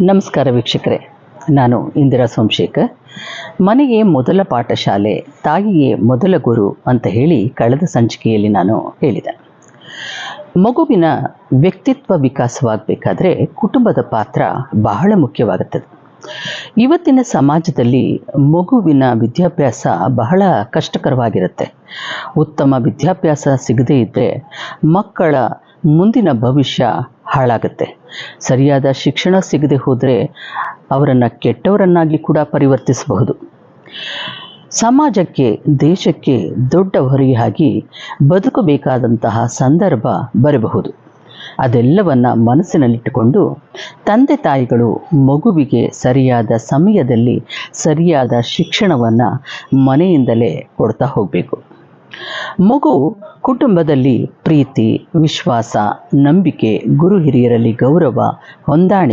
ನಮಸ್ಕಾರ ವೀಕ್ಷಕರೇ. ನಾನು ಇಂದಿರಾ ಸೋಮಶೇಖರ್. ಮನೆಗೆ ಮೊದಲ ಪಾಠಶಾಲೆ, ತಾಯಿಯೇ ಮೊದಲ ಗುರು ಅಂತ ಹೇಳಿ ಕಳೆದ ಸಂಚಿಕೆಯಲ್ಲಿ ನಾನು ಹೇಳಿದೆ. ಮಗುವಿನ ವ್ಯಕ್ತಿತ್ವ ವಿಕಾಸವಾಗಬೇಕಾದ್ರೆ ಕುಟುಂಬದ ಪಾತ್ರ ಬಹಳ ಮುಖ್ಯವಾಗುತ್ತದೆ. ಇವತ್ತಿನ ಸಮಾಜದಲ್ಲಿ ಮಗುವಿನ ವಿದ್ಯಾಭ್ಯಾಸ ಬಹಳ ಕಷ್ಟಕರವಾಗಿರುತ್ತೆ. ಉತ್ತಮ ವಿದ್ಯಾಭ್ಯಾಸ ಸಿಗದೇ ಇದ್ದರೆ ಮಕ್ಕಳ ಮುಂದಿನ ಭವಿಷ್ಯ ಹಾಳಾಗುತ್ತೆ. ಸರಿಯಾದ ಶಿಕ್ಷಣ ಸಿಗದೆ ಹೋದರೆ ಅವರನ್ನು ಕೆಟ್ಟವರನ್ನಾಗಿ ಕೂಡ ಪರಿವರ್ತಿಸಬಹುದು. ಸಮಾಜಕ್ಕೆ, ದೇಶಕ್ಕೆ ದೊಡ್ಡ ಹೊರೆಯಾಗಿ ಬದುಕಬೇಕಾದಂತಹ ಸಂದರ್ಭ ಬರಬಹುದು. ಅದೆಲ್ಲವನ್ನು ಮನಸ್ಸಿನಲ್ಲಿಟ್ಟುಕೊಂಡು ತಂದೆ ತಾಯಿಗಳು ಮಗುವಿಗೆ ಸರಿಯಾದ ಸಮಯದಲ್ಲಿ ಸರಿಯಾದ ಶಿಕ್ಷಣವನ್ನು ಮನೆಯಿಂದಲೇ ಕೊಡ್ತಾ ಹೋಗಬೇಕು. ಮಗು ಕುಟುಂಬದಲ್ಲಿ ಪ್ರೀತಿ ವಿಶ್ವಾಸ ನಂಬಿಕೆ ಗುರು ಹಿರಿಯರಲ್ಲಿ ಗೌರವ ಹೊಂದಾಣಿಕೆ